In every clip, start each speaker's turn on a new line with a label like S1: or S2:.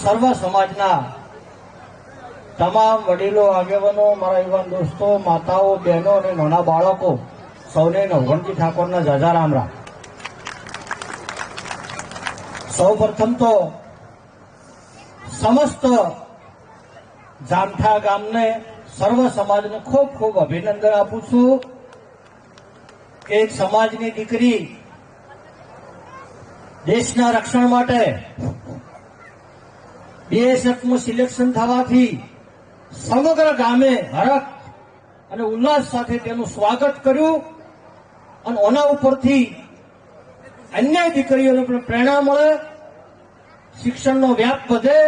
S1: સર્વ સમાજના તમામ વડીલો, આગેવાનો, મારા યુવાન દોસ્તો, માતાઓ, બહેનો અને નાના બાળકો, સૌને નવગણજી ઠાકોરના જાજા રામ સૌ પ્રથમ તો સમસ્ત જામઠા ગામને સર્વ સમાજને ખૂબ ખૂબ અભિનંદન આપું છું એક સમાજની દીકરી દેશના રક્ષણ માટે બીએસએફનું સિલેક્શન થવાથી સમગ્ર ગામે હરખ અને ઉલ્લાસ સાથે તેનું સ્વાગત કર્યું અને ઓના ઉપરથી અન્ય દીકરીઓને પણ પ્રેરણા મળે, શિક્ષણનો વ્યાપ વધે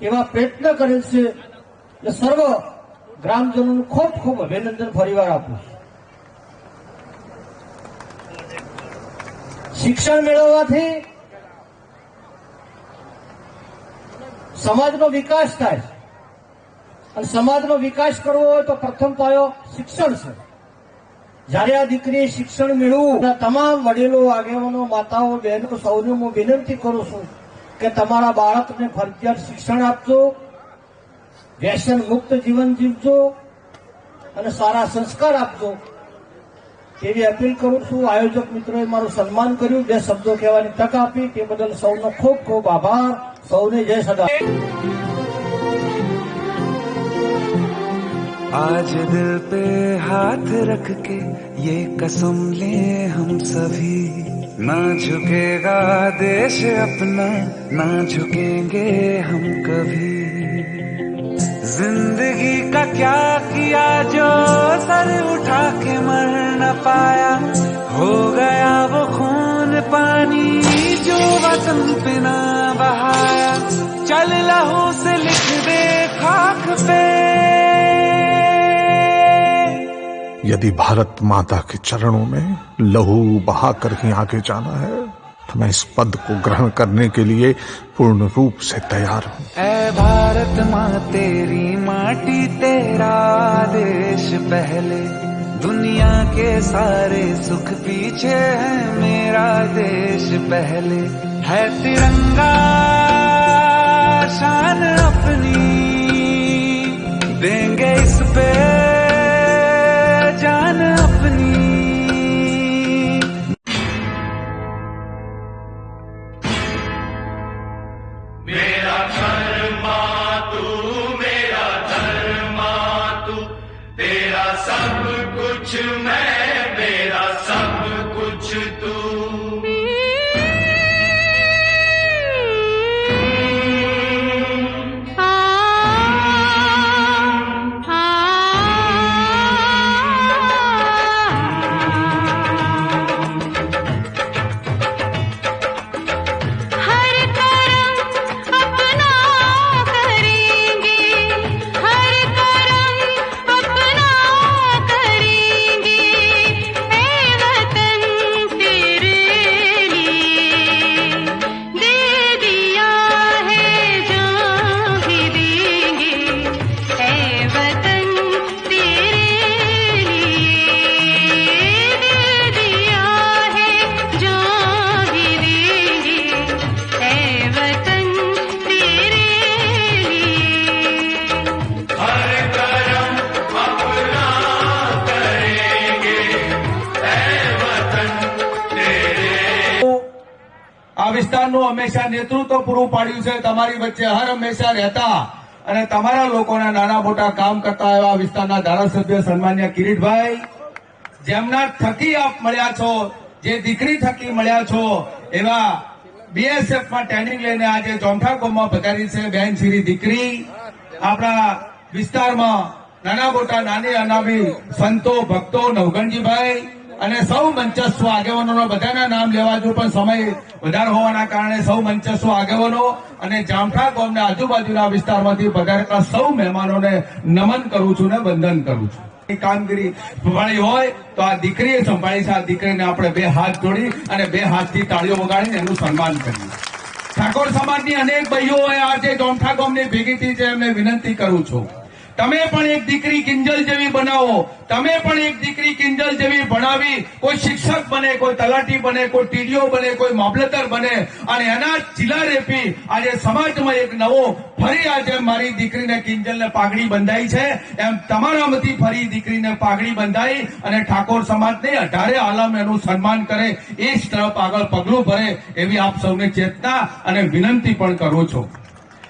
S1: એવા પ્રયત્ન કરેલ છે. એટલે સર્વ ગ્રામજનોનું ખૂબ ખૂબ અભિનંદન ફરીવાર આપું છું. શિક્ષણ મેળવવાથી સમાજનો વિકાસ થાય. અને સમાજનો વિકાસ કરવો હોય તો પ્રથમ પાયો શિક્ષણ છે. જ્યારે આ દીકરીએ શિક્ષણ મેળવવું તમામ વડીલો, આગેવાનો, માતાઓ, બહેનો, સૌને હું વિનંતી કરું છું કે તમારા બાળકને ફરજિયાત શિક્ષણ આપજો, વ્યસન મુક્ત જીવન જીવજો અને સારા સંસ્કાર આપજો. એવી અપીલ કરું છું. આયોજક મિત્રોએ મારું સન્માન કર્યું. બે શબ્દો કહેવાની તક આપી. તે બદલ સૌનો ખૂબ ખૂબ આભાર. सौने जय सदा
S2: आज दिल पे हाथ रख के ये कसम ले हम सभी। ना झुकेगा देश अपना, ना झुकेंगे हम कभी। ज़िंदगी का क्या किया जो सर उठा के मर न पाया। हो गया वो खून पानी जो वतन पिना चल लहू से लिख दे खाक पे।
S3: यदि भारत माता के चरणों में लहू बहा कर ही आगे जाना है तो मैं इस पद को ग्रहण करने के लिए पूर्ण रूप से तैयार हूँ।
S2: ऐ भारत माँ तेरी माटी तेरा देश पहले। दुनिया के सारे सुख पीछे है मेरा देश पहले। है तिरंगा अपनी देंगे इस पे जान अपनी।
S4: मेरा धर्मा तू, मेरा धर्मा तू, तेरा सब कुछ मैं, मेरा सब
S5: આ હંમેશા નેતૃત્વ પૂરું પાડ્યું છે. તમારી વચ્ચે હર હંમેશા રહેતા અને તમારા લોકોના નાના મોટા કામ કરતા એવા વિસ્તારના ધારાસભ્ય સન્માન્ય કિરીટભાઈ, જેમના થકી આપ મળ્યા છો, જે દીકરી થકી મળ્યા છો, એવા બીએસએફમાં ટ્રેનિંગ લઈને આજે જોમઠા ગામમાં પધારી છે બેન શ્રી દીકરી. આપણા વિસ્તારમાં નાના મોટા નાની અનામી સંતો, ભક્તો નવગણજીભાઈ અને સૌ મંચસ્વ આગેવાનો બધાના નામ લેવા જો પણ સમય વધારે હોવાના કારણે સૌ મંચસ્વ આગેવાનો અને જામઠા ગામના આજુબાજુના વિસ્તારમાંથી પધારેલા સૌ મહેમાનોને નમન કરું છું ને વંદન કરું છું. કામગીરી સંભાળી હોય તો આ દીકરીએ સંભાળી છે. આ દીકરીને આપણે બે હાથ જોડી અને બે હાથથી તાળીઓ વગાડીને એનું સન્માન કરીએ. ઠાકોર સમાજની અનેક ભાઈઓએ આજે જોમઠા ગામની ભેગી થઈ છે એમને વિનંતી કરું છું. તમે પણ એક દીકરી કિંજલ જેવી બનાવો. તમે પણ એક દીકરી કિંજલ જેવી ભણાવી. કોઈ શિક્ષક બને, કોઈ તલાટી બને, કોઈ ટીડીઓ બને, કોઈ મામલતદાર બને. અને એના જિલ્લા રેપી આજે સમાજમાં એક નવો ફરી આજે મારી દીકરીને કિંજલને પાઘડી બંધાઈ છે. એમ તમારામાંથી ફરી દીકરીને પાઘડી બંધાઈ અને ઠાકોર સમાજને અઢારે આલમ એનું સન્માન કરે. એ જ તરફ આગળ પગલું ભરે એવી આપ સૌને ચેતના અને વિનંતી પણ કરું છું.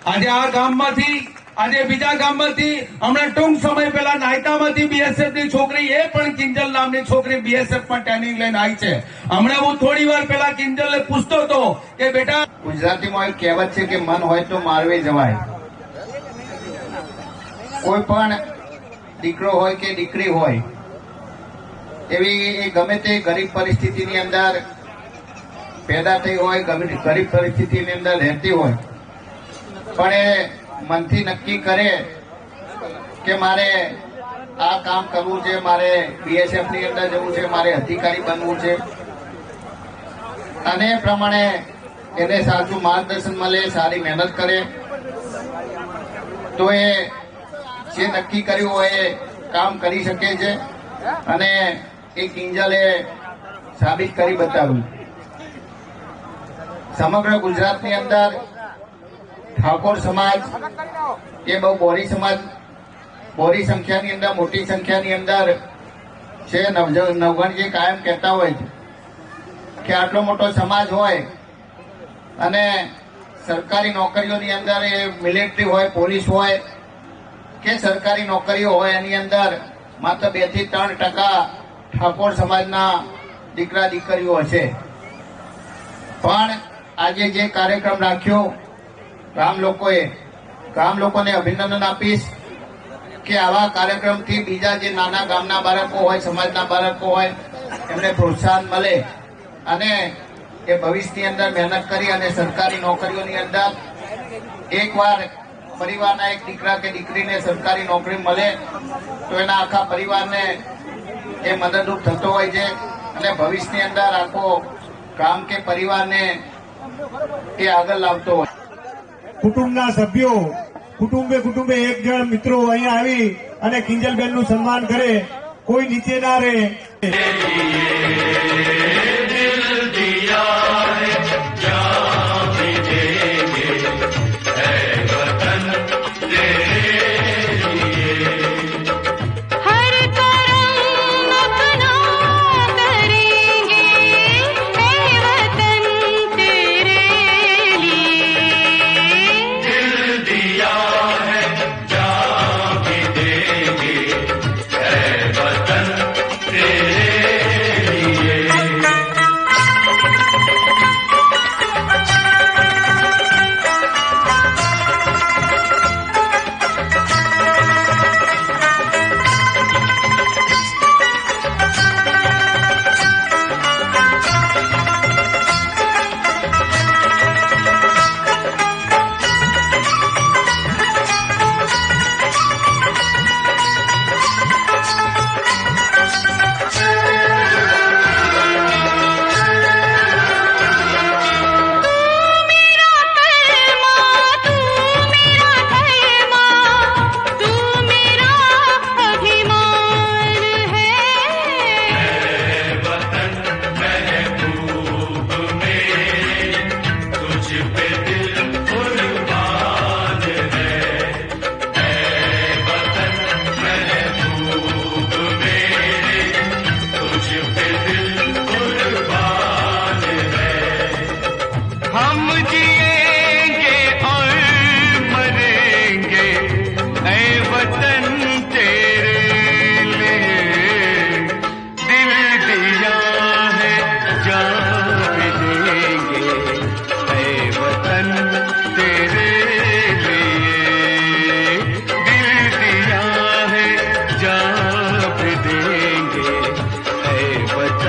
S5: આજે આ ગામમાંથી આજે બીજા ગામમાંથી હમણાં ટૂંક સમય પહેલા નાયતામાંથી બીએસએફની છોકરી, એ પણ કિંજલ નામની છોકરી બીએસએફમાં ટ્રેનિંગ લઈને આવી છે. હમણાં હું થોડી વાર પહેલા કિંજલને પૂછતો હતો કે બેટા,
S6: ગુજરાતીમાં એક કહેવત છે કે મન હોય તો મારવે જવાય. કોઈ પણ દીકરો હોય કે દીકરી હોય, એવી એ ગમે તે ગરીબ પરિસ્થિતિની અંદર પેદા થઈ હોય ગરીબ પરિસ્થિતિની અંદર રહેતી હોય, પણ એ મનથી નક્કી કરે કે મારે આ કામ કરવું છે, મારે બીએસએફની અંદર જવું છે, મારે અધિકારી બનવું છે. અને પ્રમાણે એને સાચું માર્ગદર્શન મળે, સારી મહેનત કરે. તો એ જે નક્કી કર્યું હોય એ કામ કરી શકે છે. અને એ કિંજલે સાબિત કરી બતાવ્યું. સમગ્ર ગુજરાતની અંદર ઠાકોર સમાજ એ બહુ બોરી સમાજ, બોરી સંખ્યાની અંદર, મોટી સંખ્યાની અંદર છે. નવગણજી કાયમ કહેતા હોય છે કે આટલો મોટો સમાજ હોય અને સરકારી નોકરીઓની અંદર એ મિલિટરી હોય પોલીસ હોય કે સરકારી નોકરીઓ હોય, એની અંદર માત્ર બેથી ત્રણ ટકા ઠાકોર સમાજના દીકરા દીકરીઓ હશે. પણ આજે જે કાર્યક્રમ રાખ્યો ગામ લોકોએ, ગામ લોકોને અભિનંદન આપીશ કે આવા કાર્યક્રમથી બીજા જે નાના ગામના બાળકો હોય, સમાજના બાળકો હોય, એમને પ્રોત્સાહન મળે અને એ ભવિષ્યની અંદર મહેનત કરી અને સરકારી નોકરીઓની અંદર એકવાર પરિવારના એક દીકરા કે દીકરીને સરકારી નોકરી મળે, તો એના આખા પરિવારને એ મદદરૂપ થતો હોય છે અને ભવિષ્યની અંદર આખો ગામ કે પરિવારને એ આગળ લાવતો હોય.
S7: કુટુંબના સભ્યો, કુટુંબે કુટુંબે એક જણ મિત્રો અહીંયા આવી અને કિંજલબેનનું સન્માન કરે. કોઈ નીચે ના રહે.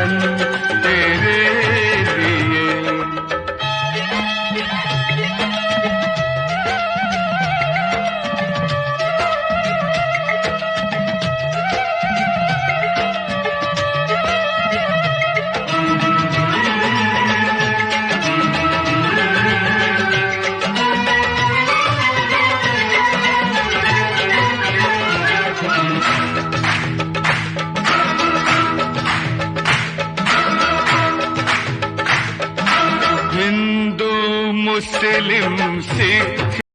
S2: Thank you.
S7: ಸಿಗಲಿಂ ಸಿಕ್ಕ